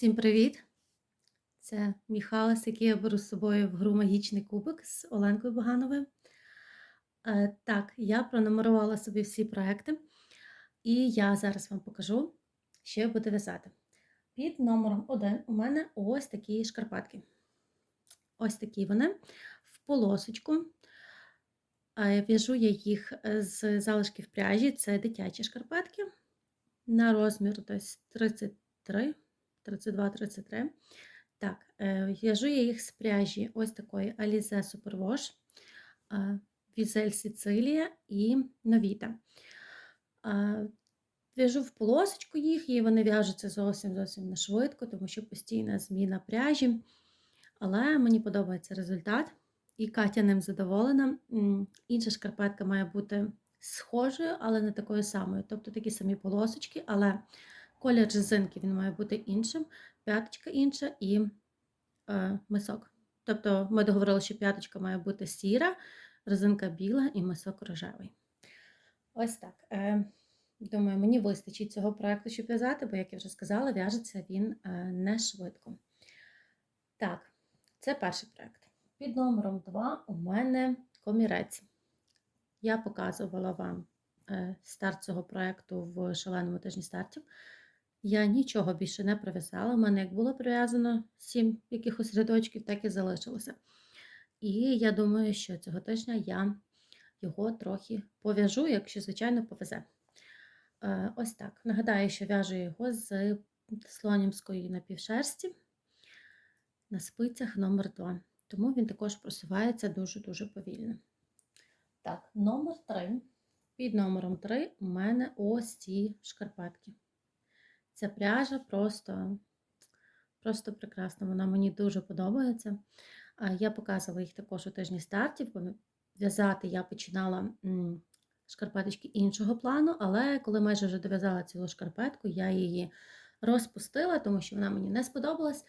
Всім привіт! Це Міхалис, який я беру з собою в гру Магічний кубик з Оленкою Богановою. Е, Так, я пронумерувала собі всі проекти, і я зараз вам покажу, що я буду в'язати. Під номером 1 у мене ось такі шкарпетки. Ось такі вони в полосочку. Е, В'яжу я їх е, з залишків пряжі, це дитячі шкарпетки на розмір десь 33, 32-33. Так, е, в'яжу я їх з пряжі ось такої Alize Superwash, Візель Сицилія і Новіта. В'яжу в полосочку їх, і вони в'яжуться зовсім зовсім не швидко, тому що постійна зміна пряжі. Але мені подобається результат, і Катя ним задоволена. Інша шкарпетка має бути схожою, але не такою самою. Тобто такі самі полосочки, але колір резинки він має бути іншим, п'яточка інша і е, мисок. Тобто ми договорили, що п'яточка має бути сіра, резинка біла і мисок рожевий. Ось так. Е, думаю, мені вистачить цього проекту, щоб в'язати, бо, як я вже сказала, в'яжеться він е, не швидко. Так, це перший проект. Під номером 2 у мене комірець. Я показувала вам е, старт цього проекту в шаленому тижні стартів. Я нічого більше не прив'язала. У мене як було прив'язано сім якихось рядочків, так і залишилося. І я думаю, що цього тижня я його трохи пов'яжу, якщо, звичайно, повезе. Е, Ось так. Нагадаю, що в'яжу його з слонімської напівшерсті на спицях номер 2 Тому він також просувається дуже-дуже повільно. Так, номер 3. Під номером 3 у мене ось ці шкарпетки. Ця пряжа просто, просто прекрасна. Вона мені дуже подобається. Я показувала їх також у тижні стартів. В'язати я починала шкарпеточки іншого плану, але коли майже вже дов'язала цілу шкарпетку, я її розпустила, тому що вона мені не сподобалась,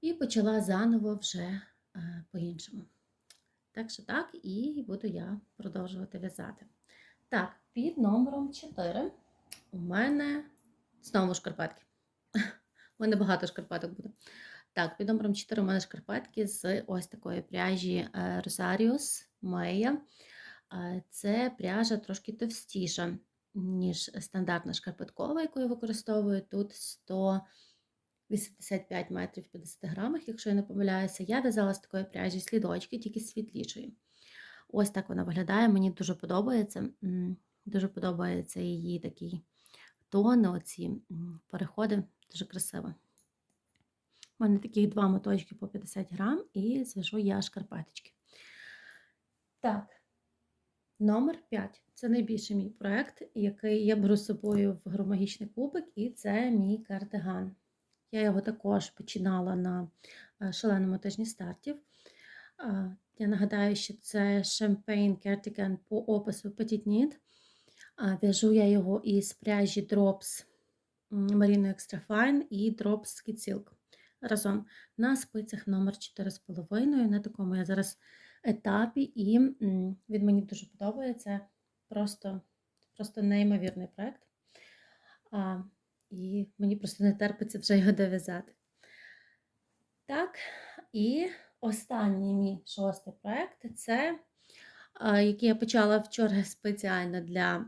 і почала заново вже е, по-іншому. Так що так, і буду я продовжувати в'язати. Так, під номером 4 у мене знову шкарпетки. У мене багато шкарпеток буде. Так, під номером 4 у мене шкарпетки з ось такої пряжі е, Rosarius Meia. Це пряжа трошки товстіша, ніж стандартна шкарпеткова, яку я використовую. Тут 185 метрів 50 грамах, якщо я не помиляюся. Я в'язала з такої пряжі слідочки, тільки світлішої. Ось так вона виглядає. Мені дуже подобається. Дуже подобається її такий тон, оці переходи. Дуже красиво. У мене таких два моточки по 50 грам і зв'яжу я шкарпеточки. Так, номер 5. Це найбільший мій проєкт, який я беру з собою в громагічний кубик, і це мій кардиган. Я його також починала на е, шаленому тижні стартів. Е, Я нагадаю, що це Champagne Cardigan по опису Petit Knit. В'яжу я його із пряжі Drops Merino Extra Fine і Drops Skid Silk разом на спицях номер 4,5. На такому я зараз етапі, і він мені дуже подобається. Просто, просто неймовірний проєкт. І мені просто не терпиться вже його дов'язати. Так, і останній мій шостий проєкт це який я почала вчора спеціально для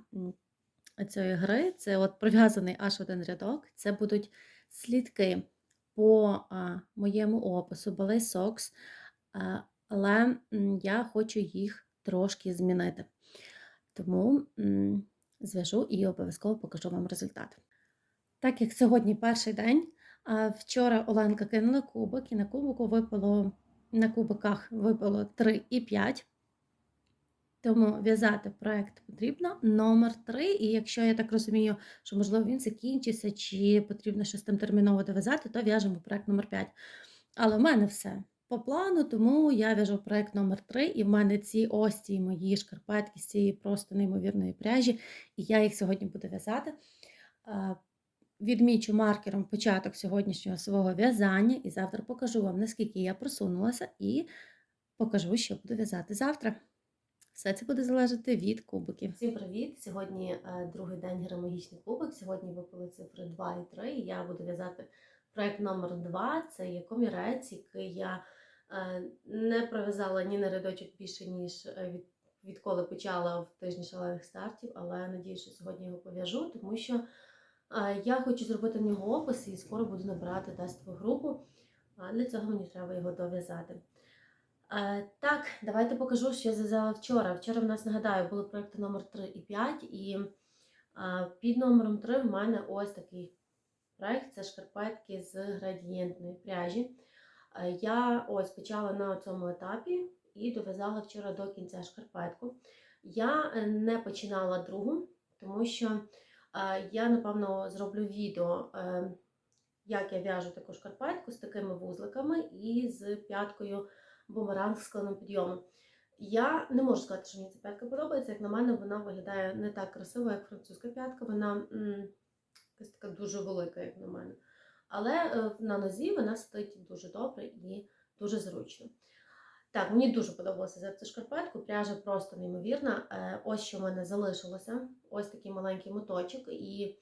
цієї гри. Це от пров'язаний аж один рядок. Це будуть слідки по моєму опису Ballet Socks, але я хочу їх трошки змінити. Тому зв'яжу і обов'язково покажу вам результат. Так як сьогодні перший день, вчора Оленка кинула кубик, і на кубику випало, на кубиках випало 3 і 5. Тому в'язати проект потрібно номер 3. І якщо я так розумію, що можливо він закінчиться, чи потрібно щось там терміново дов'язати, то в'яжемо проект номер 5. Але в мене все по плану, тому я в'яжу проект номер 3 і в мене ці ось ці мої шкарпетки з цієї просто неймовірної пряжі, і я їх сьогодні буду в'язати. Відмічу маркером початок сьогоднішнього свого в'язання, і завтра покажу вам, наскільки я просунулася, і покажу, що буду в'язати завтра. Все це буде залежати від кубиків. Всім привіт! Сьогодні е, другий день геромагічний кубик. Сьогодні випали цифри 2 і 3. І я буду в'язати Проект номер 2 це є комірець, який я е, не пров'язала ні на рядочок більше, ніж е, від, відколи почала в тижні шалених стартів, але надію, що сьогодні його пов'яжу, тому що я хочу зробити в нього опис і скоро буду набирати тестову групу. А для цього мені треба його дов'язати. Е, Так, давайте покажу, що я зв'язала вчора. Вчора в нас, нагадаю, були проекти номер 3 і 5, і е, під номером 3 в мене ось такий проект це шкарпетки з градієнтної пряжі. Е, Я ось почала на цьому етапі і дов'язала вчора до кінця шкарпетку. Я не починала другу, тому що я, напевно, зроблю відео, як я в'яжу таку шкарпетку з такими вузликами і з п'яткою бумеранг з скленим підйомом. Я не можу сказати, що мені ця п'ятка подобається. Як на мене, вона виглядає не так красиво, як французька п'ятка. Вона якась така дуже велика, як на мене. Але е, на нозі вона стоїть дуже добре і дуже зручно. Так, мені дуже подобалося за цю шкарпетку. Пряжа просто неймовірна. Е, Ось що в мене залишилося. Ось такий маленький моточок. І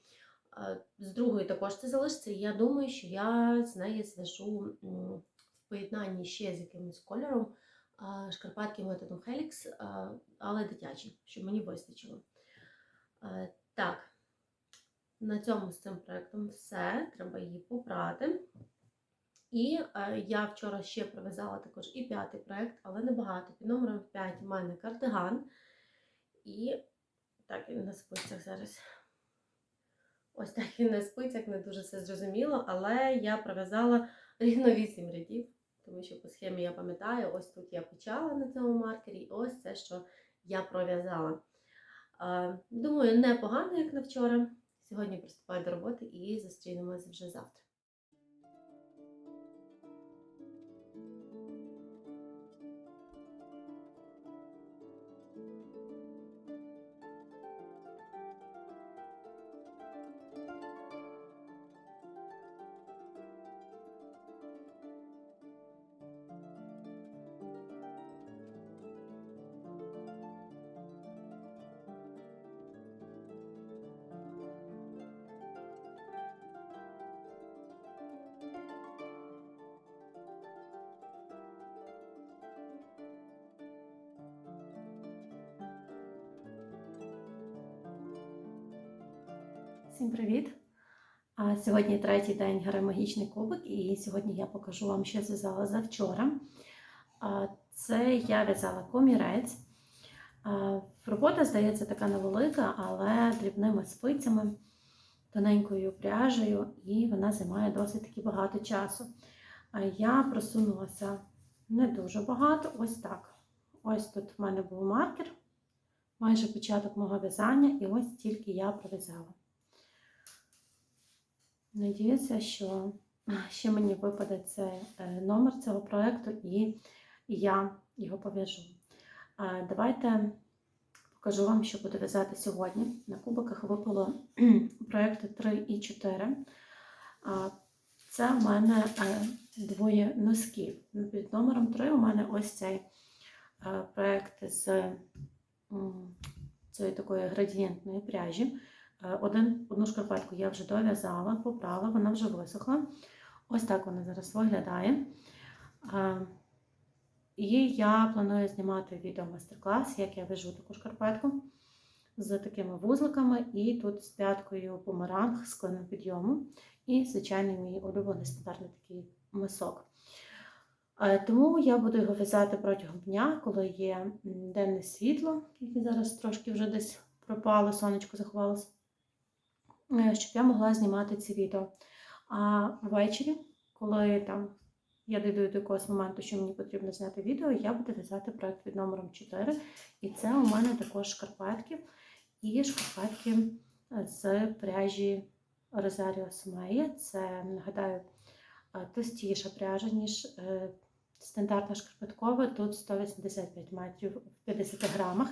е, з другої також це залишиться. І я думаю, що я з неї зв'яжу поєднанні ще з якимось кольором шкарпетки методом е, але дитячі, щоб мені вистачило. Так, на цьому з цим проєктом все. Треба її попрати. І е, я вчора ще прив'язала також і п'ятий проєкт, але небагато. Під номером 5 в мене кардиган. І так він на спицях зараз. Ось так він на спицях, не дуже все зрозуміло, але я пров'язала рівно 8 рядів, тому що по схемі я пам'ятаю, ось тут я почала на цьому маркері, і ось це, що я пров'язала. Думаю, непогано, як на вчора. Сьогодні приступаю до роботи і зустрінемося вже завтра. Всім привіт! А Сьогодні третій день гри Магічний кубик, і сьогодні я покажу вам, що зв'язала завчора. Це я в'язала комірець. Робота, здається, така невелика, але дрібними спицями, тоненькою пряжею, і вона займає досить таки багато часу. Я просунулася не дуже багато, ось так. Ось тут в мене був маркер, майже початок мого в'язання, і ось тільки я пров'язала. Надіюся, що ще мені випаде цей номер цього проєкту і я його пов'яжу. Давайте покажу вам, що буду в'язати сьогодні. На кубиках випало проєкти 3 і 4. Це в мене е, двоє носків. Під номером 3 у мене ось цей е, проєкт з цієї такої градієнтної пряжі. Е, Один, одну шкарпетку я вже дов'язала, попрала, вона вже висохла. Ось так вона зараз виглядає. Е, І я планую знімати відео мастер-клас, як я вяжу таку шкарпетку з такими вузликами, і тут з п'яткою помаранг з клином підйому. І, звичайно, мій улюблений стандартний такий мисок. Е, Тому я буду його в'язати протягом дня, коли є денне світло, яке зараз трошки вже десь пропало, сонечко заховалося. Е, щоб я могла знімати ці відео. А ввечері, коли там я дійду до якогось моменту, що мені потрібно зняти відео, я буду в'язати проект під номером 4. І це у мене також шкарпетки і шкарпетки з пряжі Rosario Sumaya. Це, нагадаю, е, товстіша пряжа, ніж е, стандартна шкарпеткова. Тут 185 метрів в 50 грамах.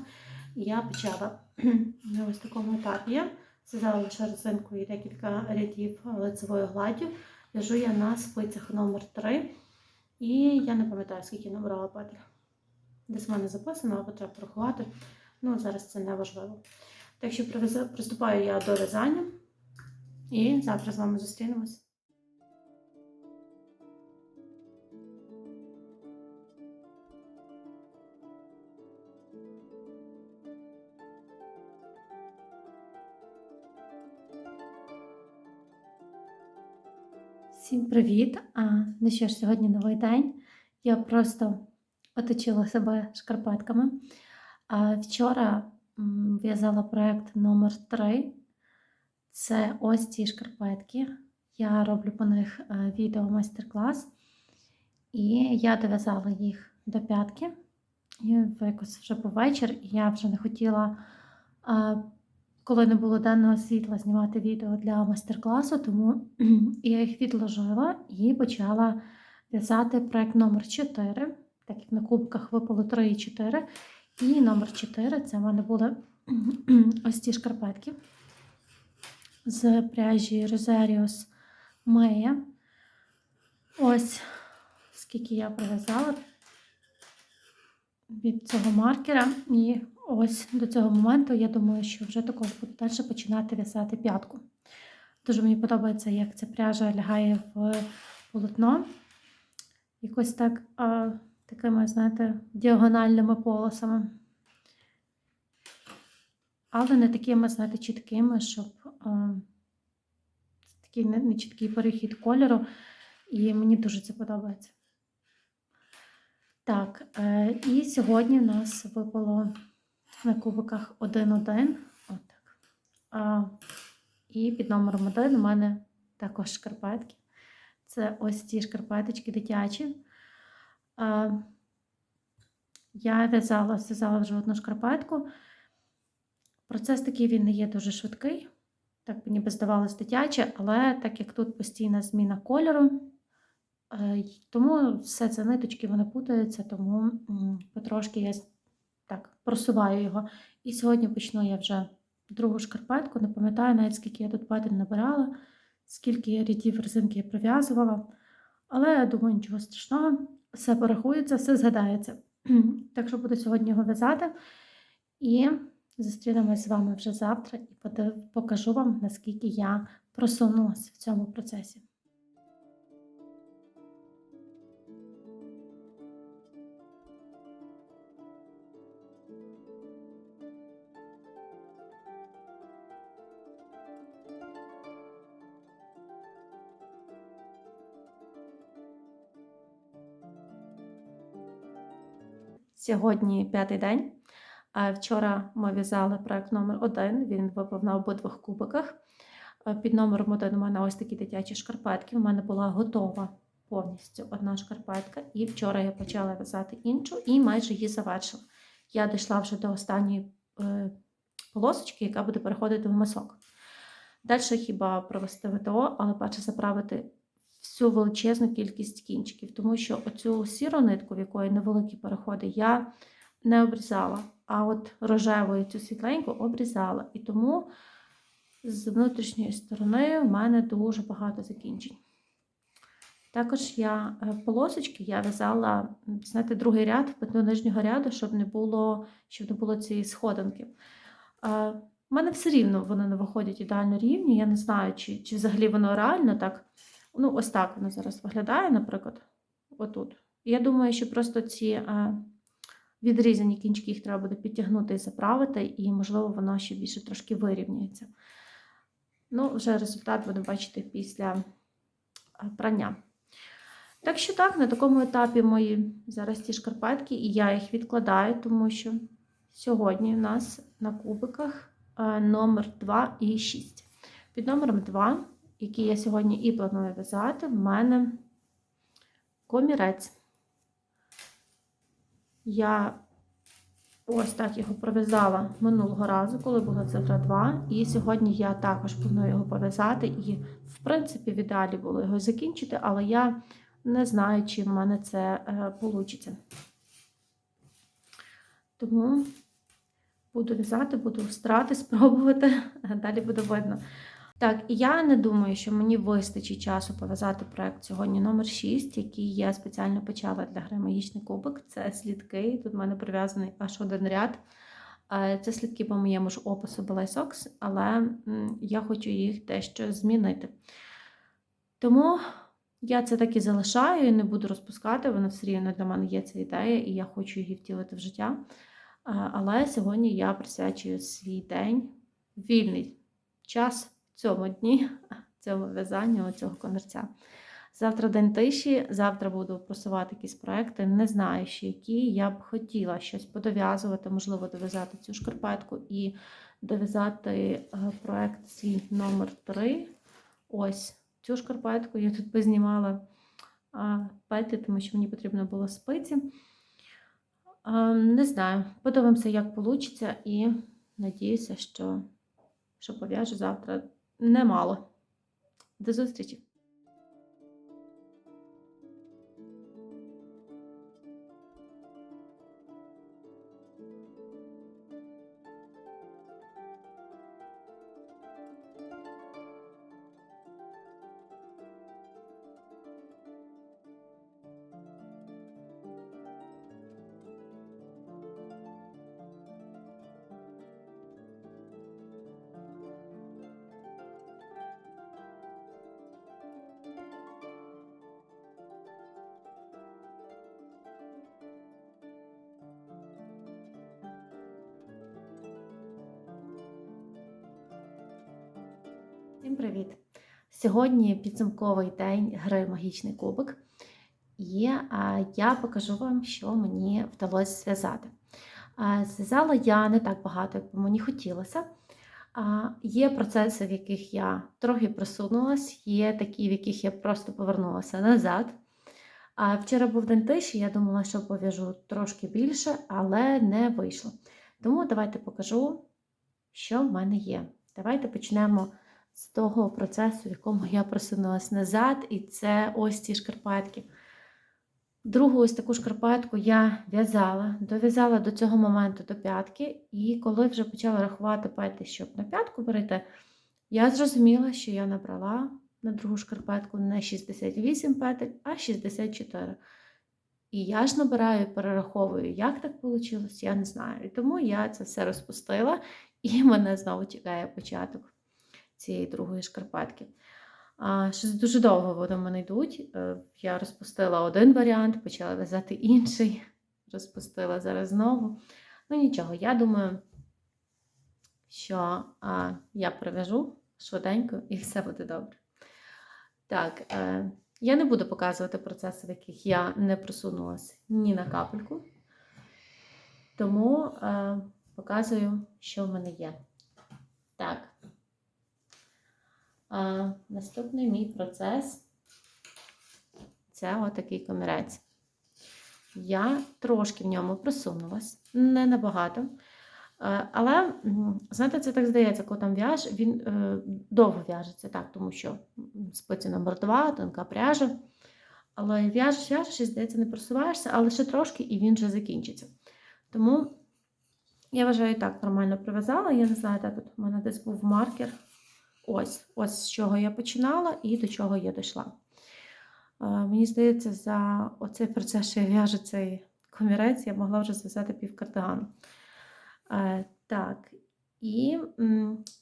І я почала на ось такому етапі. Зв'язала резинкою і декілька рядів лицевою гладдю. В'яжу я на спицях номер 3 І я не пам'ятаю, скільки набрала петель. Десь в мене записано, або треба порахувати. Ну, зараз це не важливо. Так що приступаю я до в'язання. І завтра з вами зустрінемось. Всім привіт! А, ну що ж, сьогодні новий день. Я просто оточила себе шкарпетками. А, вчора в'язала проєкт номер 3 Це ось ці шкарпетки. Я роблю по них е, відео майстер-клас. І я дов'язала їх до п'ятки. І якось вже по вечір, і я вже не хотіла, коли не було денного світла, знімати відео для майстер-класу, тому я їх відложила і почала в'язати проект номер 4, так як на кубках випало 3 і 4. І номер 4 це в мене були ось ці шкарпетки з пряжі Rosarius Meia. Ось скільки я пров'язала від цього маркера. І ось до цього моменту я думаю, що вже також буду далі починати в'язати п'ятку. Дуже мені подобається, як ця пряжа лягає в полотно. Якось так а, такими, знаєте, діагональними полосами. Але не такими, знаєте, чіткими, щоб а, такий нечіткий перехід кольору. І мені дуже це подобається. Так, е, і сьогодні в нас випало на кубиках 1-1. Отак. І під номером 1 у мене також шкарпетки. Це ось ці шкарпеточки дитячі. А, я в'язала, зв'язала вже одну шкарпетку. Процес такий він не є дуже швидкий. Так мені би здавалось дитяче, але так як тут постійна зміна кольору, Е, Тому все це ниточки вони путаються, тому потрошки я так просуваю його. І сьогодні почну я вже другу шкарпетку. Не пам'ятаю навіть, скільки я тут петель набирала, скільки рядів резинки я прив'язувала. Але я думаю, нічого страшного, все порахується, все згадається. Так що буду сьогодні його в'язати. І зустрінемось з вами вже завтра і покажу вам, наскільки я просунулася в цьому процесі. Сьогодні п'ятий день. Вчора ми в'язали проект номер 1 Він випав на обидвох кубиках. Е, Під номером 1 у мене ось такі дитячі шкарпетки. У мене була готова повністю одна шкарпетка. І вчора я почала в'язати іншу і майже її завершила. Я дійшла вже до останньої е, полосочки, яка буде переходити в мисок. Далі хіба провести ВТО, але перше заправити всю величезну кількість кінчиків, тому що оцю сіру нитку, в якої невеликі переходи, я не обрізала. А от рожевою цю світленьку обрізала. І тому з внутрішньої сторони в мене дуже багато закінчень. Також я е, полосочки я в'язала, знаєте, другий ряд до нижнього ряду, щоб не було, щоб не було цієї сходинки. Е, У мене все рівно вони не виходять ідеально рівні. Я не знаю, чи, чи взагалі воно реально так. Ну, ось так воно зараз виглядає, наприклад, отут. Я думаю, що просто ці е, відрізані кінчики їх треба буде підтягнути і заправити, і, можливо, воно ще більше трошки вирівнюється. Ну, вже результат будемо бачити після е, прання. Так що так, на такому етапі мої зараз ці шкарпетки, і я їх відкладаю, тому що сьогодні у нас на кубиках е, номер 2 і 6. Під номером 2 який я сьогодні і планую в'язати, в мене комірець. Я ось так його пров'язала минулого разу, коли була цифра 2. І сьогодні я також планую його пов'язати. І, в принципі, в ідеалі було його закінчити, але я не знаю, чи в мене це вийде. Тому буду в'язати, буду старатися, спробувати, далі буде видно. Так, і я не думаю, що мені вистачить часу пов'язати проект сьогодні номер 6, який я спеціально почала для гри Магічний кубик. Це слідки. Тут в мене прив'язаний аж один ряд. Е, Це слідки по моєму ж опису Ballet але я хочу їх дещо змінити. Тому я це так і залишаю і не буду розпускати. Воно все рівно для мене є ця ідея, і я хочу її втілити в життя. Е, Але сьогодні я присвячую свій день, вільний час цьому дні, цьому в'язанню цього комірця. Завтра день тиші, завтра буду просувати якісь проекти. Не знаю, ще які. Я б хотіла щось подов'язувати, можливо, дов'язати цю шкарпетку і дов'язати е, проект свій номер 3. Ось цю шкарпетку я тут познімала петлі, тому що мені потрібно було спиці. Не знаю, подивимося, як вийде, і надіюся, що, що пов'яжу завтра немало. До зустрічі! Всім привіт! Сьогодні підсумковий день гри Магічний кубик. І я покажу вам, що мені вдалося зв'язати. Зв'язала я не так багато, як би мені хотілося. Є процеси, в яких я трохи просунулась, є такі, в яких я просто повернулася назад. Вчора був день тиші, я думала, що пов'яжу трошки більше, але не вийшло. Тому давайте покажу, що в мене є. Давайте почнемо з того процесу, в якому я просунулася назад, і це ось ці шкарпетки. Другу ось таку шкарпетку я в'язала, дов'язала до цього моменту до п'ятки, і коли вже почала рахувати петлі, щоб на п'ятку перейти, я зрозуміла, що я набрала на другу шкарпетку не 68 петель, а 64. І я ж набираю перераховую, як так вийшло, я не знаю. І тому я це все розпустила, і мене знову чекає початок цієї другої шкарпетки. Щось дуже довго вони в мене йдуть. Е, я розпустила один варіант, почала в'язати інший, розпустила зараз знову. Ну нічого, я думаю, що я прив'яжу швиденько і все буде добре. Так, е, я не буду показувати процеси, в яких я не просунулася ні на капельку. Тому е, показую, що в мене є. Так. А, Наступний мій процес це отакий комірець. Я трошки в ньому просунулась, не набагато. Але, знаєте, це так здається, коли там в'яж, він е, довго в'яжеться, так, тому що спиці номер 2, тонка пряжа. Але в'яжеш, в'яжеш і, здається, не просуваєшся, але ще трошки і він вже закінчиться. Тому я вважаю, так, нормально прив'язала. Я не знаю, де тут у мене десь був маркер. Ось, ось з чого я починала і до чого я дійшла. Е, мені здається, за оцей процес, що я в'яжу цей комірець, я могла вже зв'язати пів кардигану. Е, так, і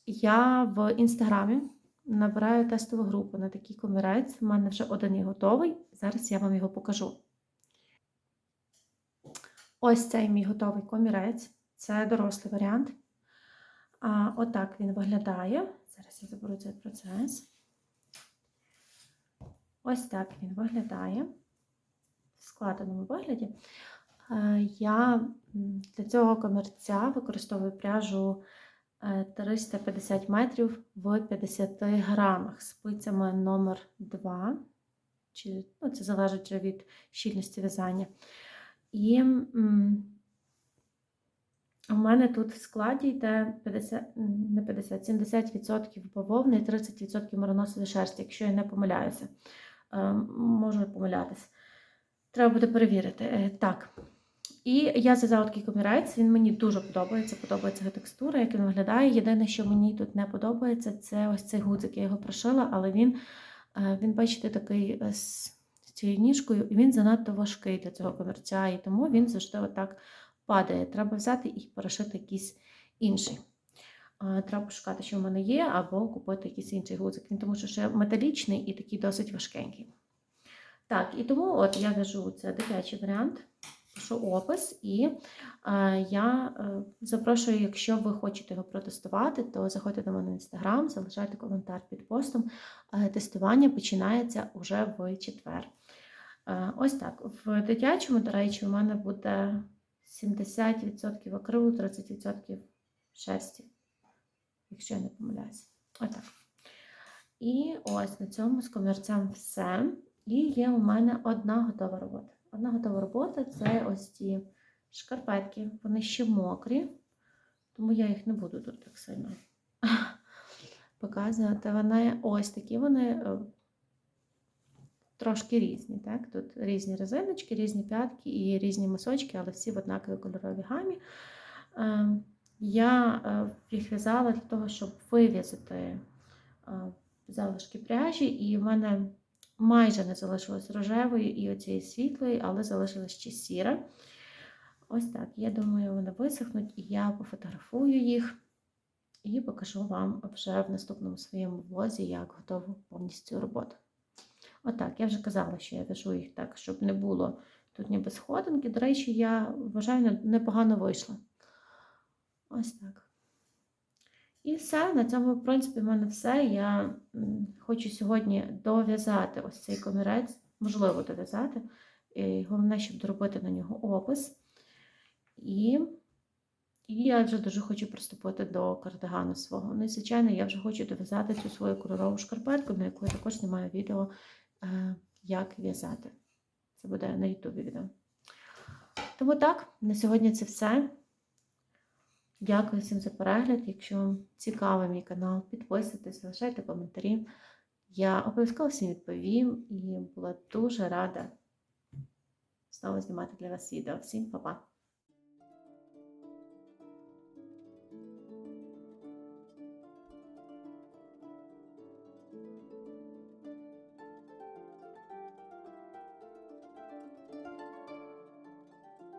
я в інстаграмі набираю тестову групу на такий комірець. У мене вже один є готовий. Зараз я вам його покажу. Ось цей мій готовий комірець. Це дорослий варіант. Отак він виглядає. Зараз я заберу цей процес. Ось так він виглядає в складеному вигляді. Я для цього комерця використовую пряжу 350 е, метрів в 50 грамах спицями номер 2 чи, ну, це залежить від щільності в'язання. І у мене тут в складі йде 50, не 50, 70% бавовни і 30% мароносової шерсті, якщо я не помиляюся. Е, можу помилятися. Треба буде перевірити. Е, так. І я зв'язала такий комірець, він мені дуже подобається, подобається його текстура, як він виглядає. Єдине, що мені тут не подобається, це ось цей гудзик. Я його прошила, але він, е, він бачите, такий з цією ніжкою, і він занадто важкий для цього комірця, і тому він завжди отак падає. Треба взяти і перешити якийсь інший. Треба пошукати, що в мене є, або купити якийсь інший гудзик. Він тому що ще металічний і такий досить важкенький. Так, і тому от я в'яжу це дитячий варіант. пишу опис, і е, я е, запрошую, якщо ви хочете його протестувати, то заходьте до мене в інстаграм, залишайте коментар під постом. Е, Тестування починається уже в четвер. Е, Ось так. В дитячому, до речі, у мене буде 70% акрилу, 30% шерсті, якщо я не помиляюся. Отак. І ось на цьому з комірцем все. І є у мене одна готова робота. Одна готова робота це ось ці шкарпетки. Вони ще мокрі, тому я їх не буду тут так сильно показувати. Вони ось такі вони е, трошки різні. Так? Тут різні резиночки, різні п'ятки і різні мисочки, але всі в однаковій кольоровій гамі. Е, Я е, їх в'язала для того, щоб вив'язати е, залишки пряжі, і в мене майже не залишилось рожевої і оцієї світлої, але залишилась ще сіра. Ось так. Я думаю, вони висохнуть, і я пофотографую їх і покажу вам вже в наступному своєму влозі, як готову повністю роботу. Отак, я вже казала, що я в'яжу їх так, щоб не було тут ніби сходинки. До речі, я вважаю, непогано вийшло. Ось так. І все, на цьому, в принципі, в мене все. Я хочу сьогодні дов'язати ось цей комірець, можливо, дов'язати. Головне, щоб доробити на нього опис. І, і я вже дуже хочу приступити до кардигану свого. Ну і, звичайно, я вже хочу дов'язати цю свою кольорову шкарпетку, на яку я також знімаю відео, як в'язати. Це буде на Ютубі відео. Тому так, на сьогодні це все. Дякую всім за перегляд. Якщо цікавий мій канал, підписуйтесь, залишайте коментарі. Я обов'язково всім відповім і була дуже рада знову знімати для вас відео. Всім па-па!